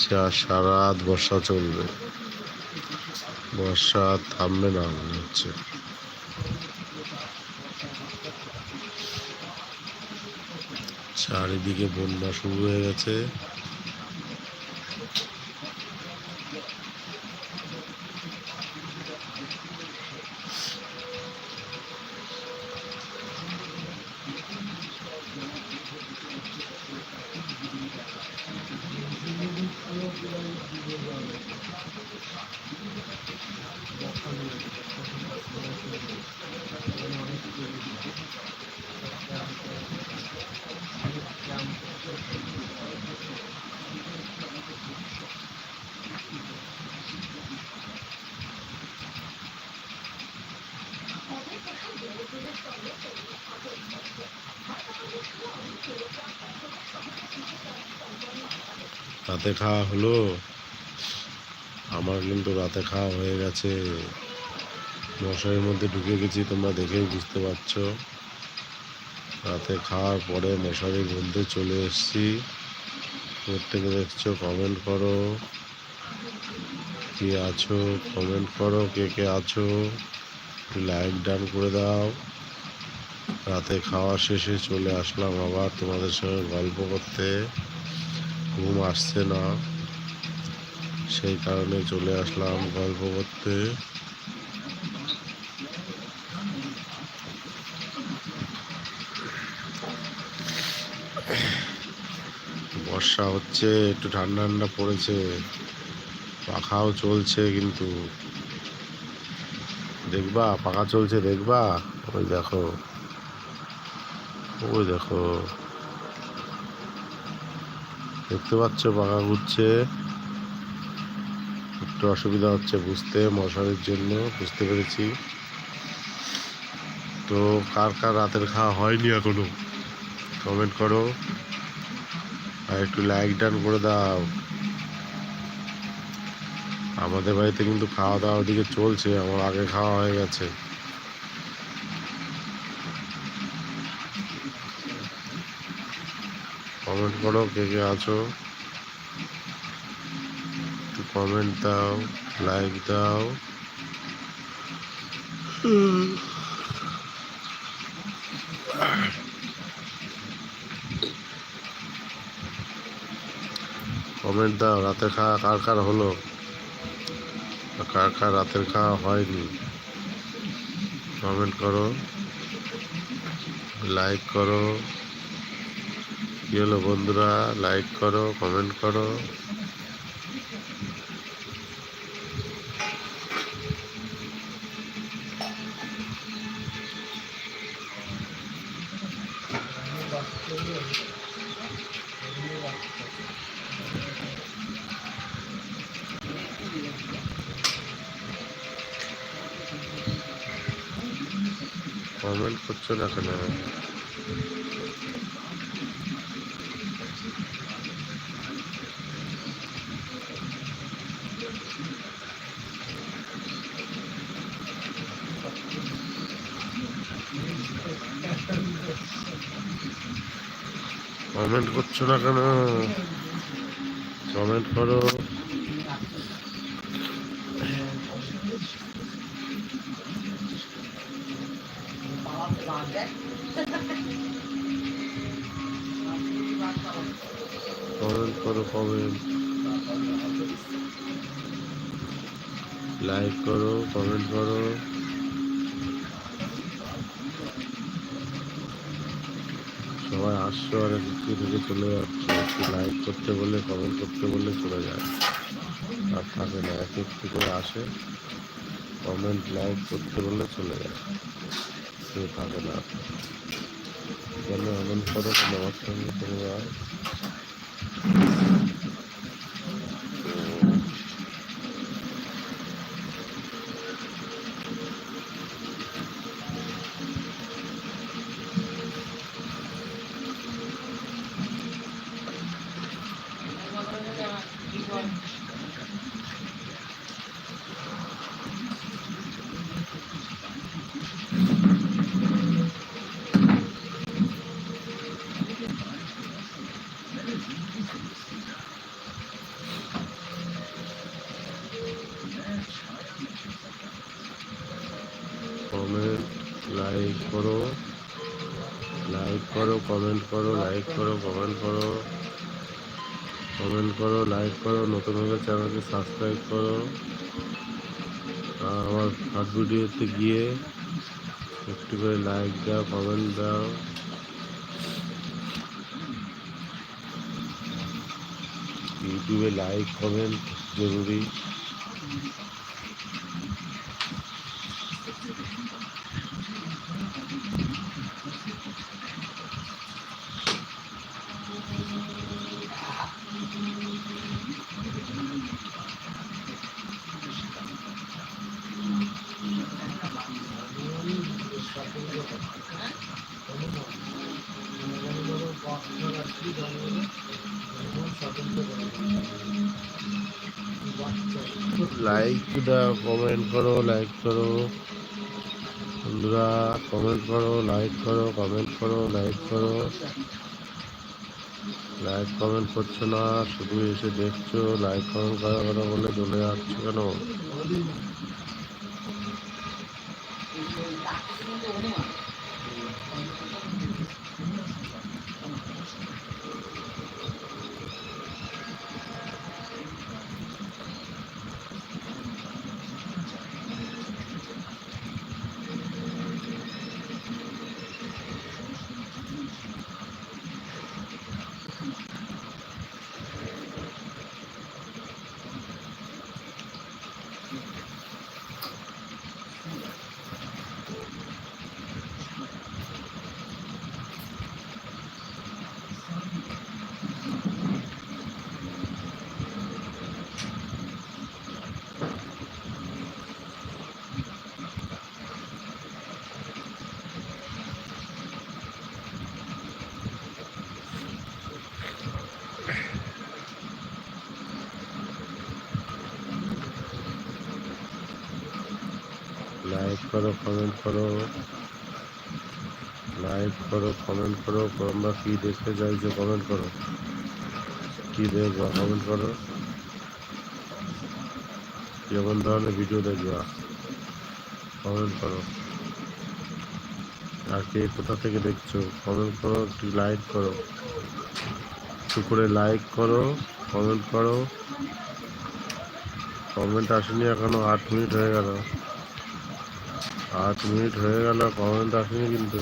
হচ্ছে আর সারা বর্ষা চলবে। বর্ষা থামবে না মনে হচ্ছে। চারিদিকে বন্যা শুরু হয়ে গেছে। রাতে খাওয়া হলো। আমার কিন্তু রাতে খাওয়া হয়ে গেছে। মশারির মধ্যে ঢুকে গেছি, তোমরা দেখেই বুঝতে পারছ। রাতে খাওয়ার পরে মশারির মধ্যে চলে এসেছি। প্রত্যেকে দেখছ কমেন্ট করো। কে আছো কমেন্ট করো, কে কে আছো। লাইক ডান করে দাও। রাতে খাওয়া শেষে চলে আসলাম আবার তোমাদের সঙ্গে গল্প করতে। ঘুম আসছে না। সেই কারণে চলে আসলাম গল্প করতে। বর্ষা হচ্ছে, একটু ঠান্ডা ঠান্ডা পড়েছে। পাখাও চলছে কিন্তু। দেখবা, পাখা চলছে, দেখবা? ওই দেখো। ওই দেখো। দেখতে পাচ্ছ, পাখা ঘুরছে। একটু অসুবিধা হচ্ছে বুঝতে, মশারির জন্য, বুঝতে পেরেছি। তো কার কার রাতের খাওয়া হয়নি এখনও? কমেন্ট করো। আর একটু লাইক ডান করে দাও। আমাদের বাড়িতে কিন্তু খাওয়া দাওয়ার দিকে চলছে, আমার আগে খাওয়া হয়ে গেছে। কমেন্ট করো, কে কে আছো? একটু কমেন্ট দাও লাইক দাও। কমেন্ট দাও, রাতে খাওয়া কার কার হলো? কার কার রাতের খাওয়া হয়নি? কমেন্ট করো লাইক করো। কি হলো বন্ধুরা? লাইক করো কমেন্ট করো। কমেন্ট করছ না কেন? কমেন্ট করছ না কেন? কমেন্ট করো। কমেন্ট করো কমেন্ট লাইক করো কমেন্ট করো। সবাই আসছো আর একটু থেকে চলে যাচ্ছে। একটু লাইক করতে বলে কমেন্ট করতে বললে চলে যায়। আর থাকে না, এক একটু করে আসে। কমেন্ট লাইক করতে বলে চলে যায়। সে থাকে না। কেন এমন করো কেন সঙ্গে চলে কমেন্ট লাইক করো লাইক করো কমেন্ট করো লাইক করো কমেন্ট করো। কমেন্ট করো লাইক করো, নতুন হলে চ্যানেলকে সাবস্ক্রাইব করো। আমার শর্ট ভিডিওতে গিয়ে একটু করে লাইক দাও কমেন্ট দাও। ইউটিউবে লাইক কমেন্ট জরুরি। লাইক দাও কমেন্ট করো লাইক করো বন্ধুরা কমেন্ট করো লাইক করো কমেন্ট করো লাইক করো। লাইক কমেন্ট করছ না শুধু এসে দেখছ লাইক কমেন্ট করা কথা বলে চলে যাচ্ছে কেন লাইক করো কমেন্ট করো। লাইক করো কমেন্ট করো। তোমরা কি দেখতে চাইছো কমেন্ট করো। কি দেখবা কমেন্ট করো। কেমন ধরনের ভিডিও দেখবা কমেন্ট করো। আর কে কোথা থেকে দেখছ কমেন্ট করো, একটু লাইক করো। একটু করে লাইক করো কমেন্ট করো। কমেন্ট আসেনি এখনও, আট মিনিট হয়ে গেল। আট মিনিট হয়ে গেল কমেন্ট আসেনি কিন্তু।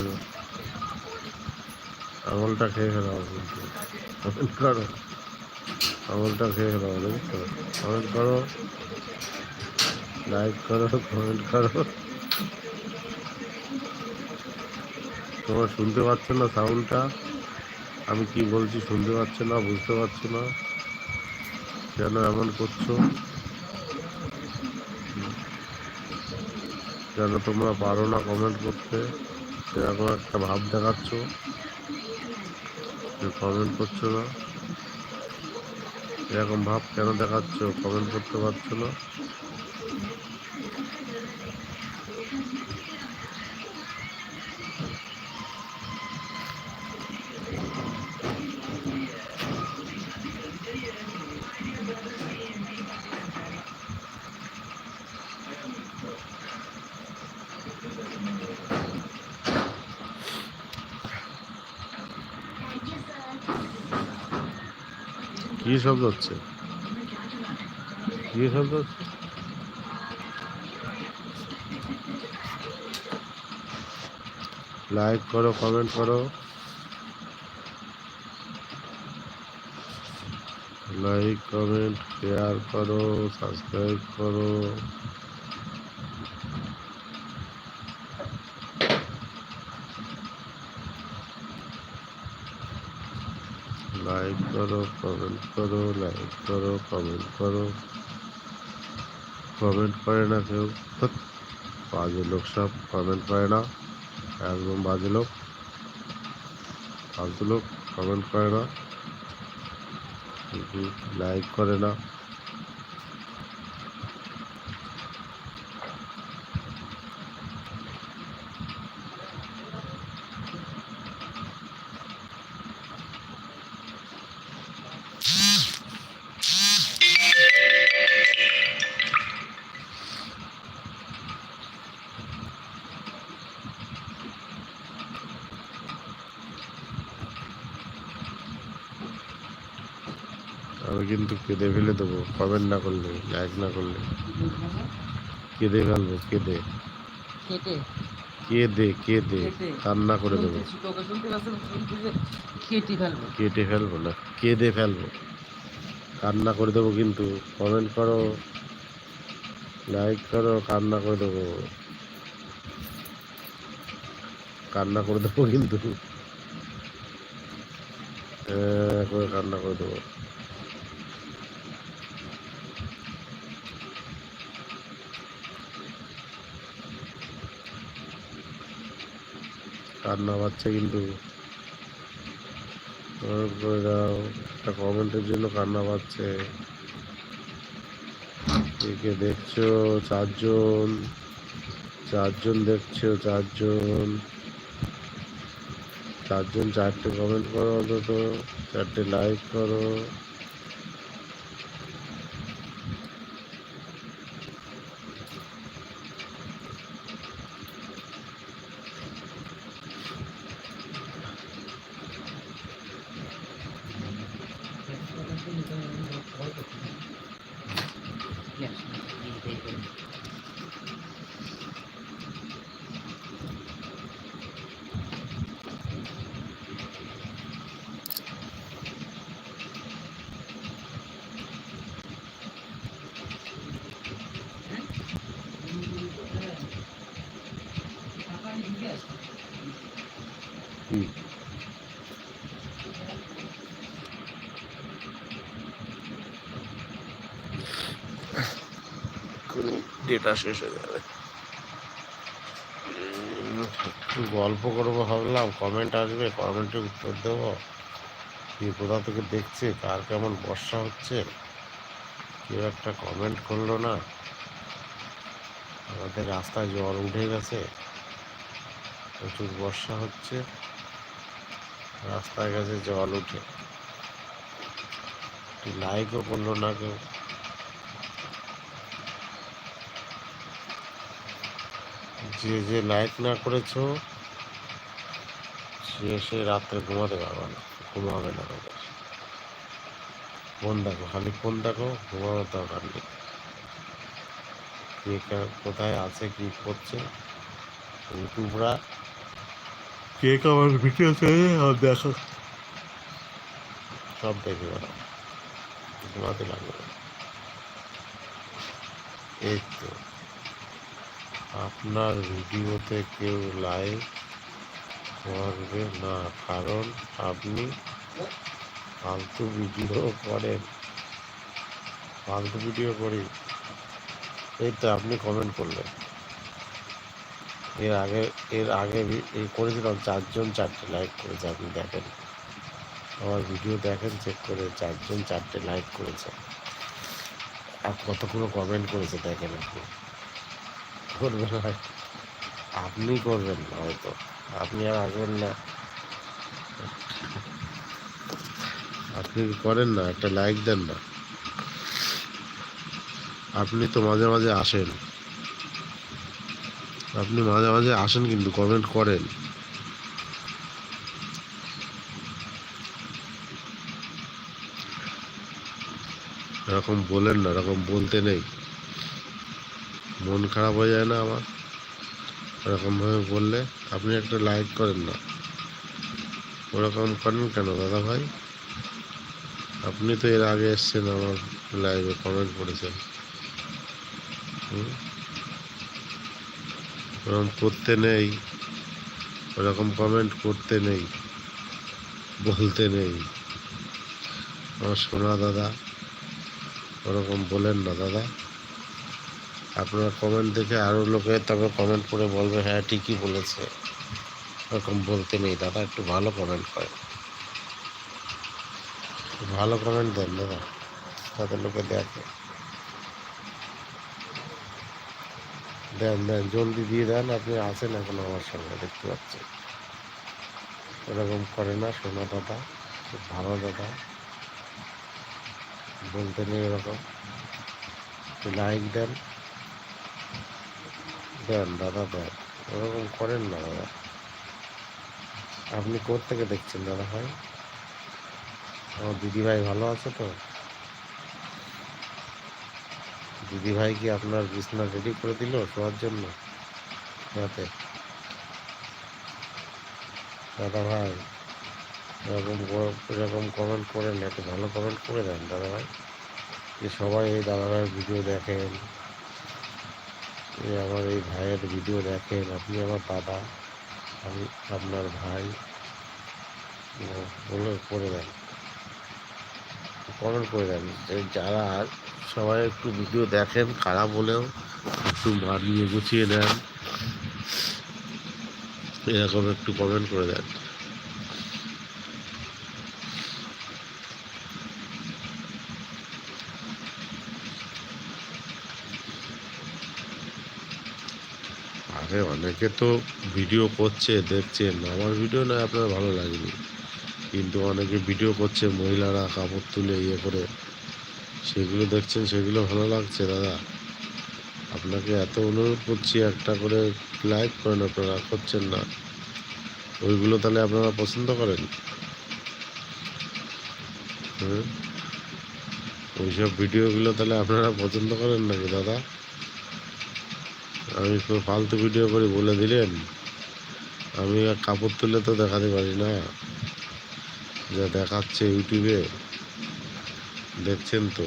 আঙুলটা খেয়ে ফেলাম কিন্তু। কমেন্ট করো। আঙুলটা খেয়ে ফেলাম দেখছ কমেন্ট করো। লাইক করো কমেন্ট করো। তোমরা শুনতে পাচ্ছ না সাউন্ডটা আমি কি বলছি শুনতে পাচ্ছ না, বুঝতে পারছ না? কেন এমন করছ? কেন তোমরা পারো না কমেন্ট করতে। সেরকম একটা ভাব দেখাচ্ছ। কমেন্ট করছ না। এরকম ভাব কেন দেখাচ্ছ? কমেন্ট করতে পারছ না। কি শব্দ হচ্ছে? কি শব্দ হচ্ছে? লাইক করো কমেন্ট করো। লাইক কমেন্ট শেয়ার করো সাবস্ক্রাইব করো লাইক করো কমেন্ট করো লাইক করো কমেন্ট করো। কমেন্ট করে না কেউ? বাজে লোক সব কমেন্ট করে না। একদম বাজে লোক, ফালতু লোক কমেন্ট করে না। লাইক করে না। আমি কিন্তু কেঁদে ফেলে দেবো কমেন্ট না করলে লাইক না করলে। কেঁদে ফেলব কেঁদে। কেঁদে? কেঁদে। কান্না করে দেবো। কেটে ফেলব। না কেঁদে ফেলব। কান্না করে দেবো কিন্তু কমেন্ট করো লাইক করো কান্না করে দেবো। কান্না করে দেবো কিন্তু। হ্যাঁ, করে কান্না করে দেবো। কান্না পাচ্ছে কিন্তু। একটা কমেন্টের জন্য কান্না পাচ্ছে। কে কে দেখছ? চারজন। চারজন দেখছ? চারজন। চারজন চারটে কমেন্ট করো অন্তত, চারটে লাইক করো। tengo ningún. ডেটা শেষ হয়ে যাবে। একটু গল্প করব ভাবলাম কমেন্ট আসবে কমেন্টে উত্তর দেবো। কি কোথা থেকে দেখছে, কার কেমন বর্ষা হচ্ছে, কেউ একটা কমেন্ট করল না। আমাদের রাস্তায় জল উঠে গেছে, প্রচুর বর্ষা হচ্ছে, রাস্তায় গেছে জল উঠে। লাইকও করল না কেউ। যে যে লাইক না করেছ সে সে রাত্রে ঘুমাতে পারবে না। ঘুমাবে না ফোন দেখো খালি ফোন দেখো ঘুমানোর দরকার নেই। কে কোথায় আছে কি করছে ইউটিউবরা। কে আমার ভিডিওতে দেখো। সব দেখে বেড়াও ঘুমাতে লাগবে এই তো। আপনার ভিডিওতে কেউ লাইক করবে না, কারণ আপনি ফালতু ভিডিও করেন। ফালতু ভিডিও করি। এই তো আপনি কমেন্ট করলেন। এর আগে এর আগে এই করেছিলাম চারজন চারটে লাইক করেছে, আপনি দেখেন। আমার ভিডিও দেখেন চেক করে চারজন চারটে লাইক করেছে। আর কতগুলো কমেন্ট করেছে, দেখেন আপনি। করবেন না আপনি করবেন না, হয়তো। আপনি আর আসবেন না। আপনি করেন না, একটা লাইক দেন না। আপনি তো মাঝে মাঝে আসেন। আপনি মাঝে মাঝে আসেন কিন্তু কমেন্ট করেন। এরকম বলেন না, এরকম বলতে নেই। মন খারাপ হয়ে যায় না আমার। এরকমভাবে বললে আপনি একটা লাইক করেন না। ওরকম করেন কেন দাদা ভাই? আপনি তো এর আগে এসছেন আমার লাইভে কমেন্ট করেছেন? ওরকম করতে নেই। ওরকম কমেন্ট করতে নেই। বলতে নেই। আমার সোনা দাদা, ওরকম বলেন না দাদা। আপনার কমেন্ট দেখে আরও লোকে তবে কমেন্ট করে বলবে হ্যাঁ ঠিকই বলেছে। ওরকম বলতে নেই, দাদা, একটু ভালো কমেন্ট করে ভালো কমেন্ট দেন, দাদা তাতে লোকে দেখে। দেন দেন, জলদি দিয়ে দেন, আপনি আছেন এখন আমার সঙ্গে, দেখতে পাচ্ছেন। এরকম করে না সোনা দাদা, খুব ভালো, দাদা। বলতে নেই এরকম। লাইক দেন। দেন, দাদা দেন। ওরকম করেন না দাদা আপনি থেকে দেখছেন, দাদা ভাই? আমার দিদি ভাই ভালো আছে তো? দিদি ভাই কি আপনার বিছনা রেডি করে দিল শোয়ার জন্য? রাতে দাদা ভাই, এরকম এরকম কমেন্ট করেন, একটু ভালো কমেন্ট করে দেন, দাদা ভাই। যে সবাই এই দাদা ভাইয়ের ভিডিও দেখেন এই আমার এই ভাইয়ের ভিডিও দেখেন, আপনি আমার দাদা, আমি আপনার ভাই। বলে করে দেন। কমেন্ট করে দেন। যারা সবাই একটু ভিডিও দেখেন, খারাপ হলেও একটু মানিয়ে গুছিয়ে নেন। এরকম একটু কমেন্ট করে দেন। আরে অনেকে তো ভিডিও করছে দেখছেন আমার ভিডিও না আপনার ভালো লাগেনি। কিন্তু অনেকে ভিডিও করছে, মহিলারা কাপড় তুলে ইয়ে করে। সেগুলো দেখছেন, সেগুলো ভালো লাগছে, দাদা। আপনাকে এত অনুরোধ করছি, একটা করে লাইক করেন, আপনারা করছেন না। ওইগুলো তাহলে আপনারা পছন্দ করেন? হুম ওইসব ভিডিওগুলো তাহলে আপনারা পছন্দ করেন নাকি, দাদা? আমি ফালতু ভিডিও করে বলে দিলেন। আমি কাপড় তুলে তো দেখাতে পারি না। যা দেখাচ্ছে ইউটিউবে দেখছেন তো।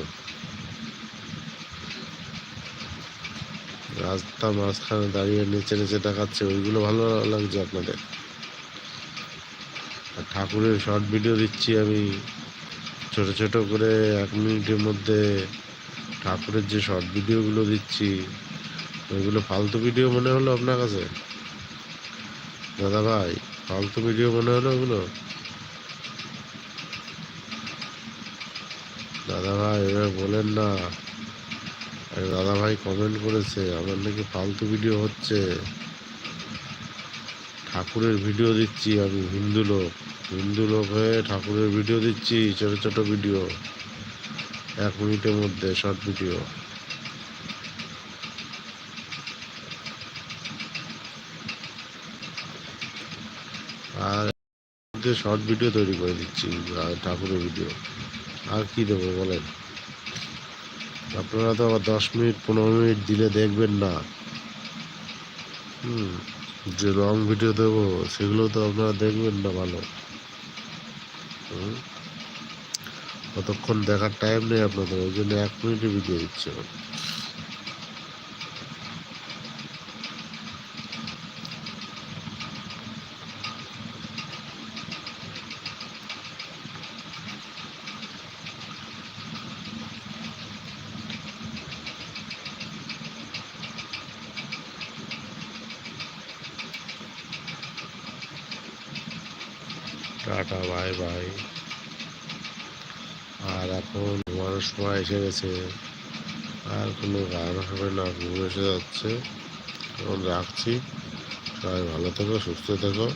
রাস্তার মাঝখানে দাঁড়িয়ে নিচে নিচে দেখাচ্ছে, ওইগুলো ভালো লাগছে আপনাদের। আর ঠাকুরের শর্ট ভিডিও দিচ্ছি আমি। ছোট ছোট করে এক মিনিটের মধ্যে ঠাকুরের যে শর্ট ভিডিওগুলো দিচ্ছি। ওইগুলো ফালতু ভিডিও মনে হলো আপনার কাছে? দাদা ভাই ফালতু ভিডিও মনে হলো ওগুলো দাদা ভাই এবার বলেন না। দাদা ভাই কমেন্ট করেছে, আমার নাকি ফালতু ভিডিও হচ্ছে। ঠাকুরের ভিডিও দিচ্ছি আমি, হিন্দু লোক। হিন্দু লোক হয়ে ঠাকুরের ভিডিও দিচ্ছি, ছোট ছোট ভিডিও এক মিনিটের মধ্যে শর্ট ভিডিও আর শর্ট ভিডিও তৈরি করে দিচ্ছি ঠাকুরের ভিডিও আর কি দেবো বলেন? আপনারা তো আবার দশ মিনিট, পনেরো মিনিট দিলে দেখবেন না। হুম, যে লং ভিডিও দেবো, সেগুলো তো আপনারা দেখবেন না ভালো। হুম, কতক্ষণ দেখার টাইম নেই আপনাদের, ওই জন্য এক মিনিটে ভিডিও দিচ্ছে। Tata, bye bye. আর এখন ঘুমানোর সময় এসে গেছে। আর কোনো গান হবে না, ঘুম এসে যাচ্ছে। এখন রাখছি। সবাই ভালো থেকো, সুস্থ থেকো।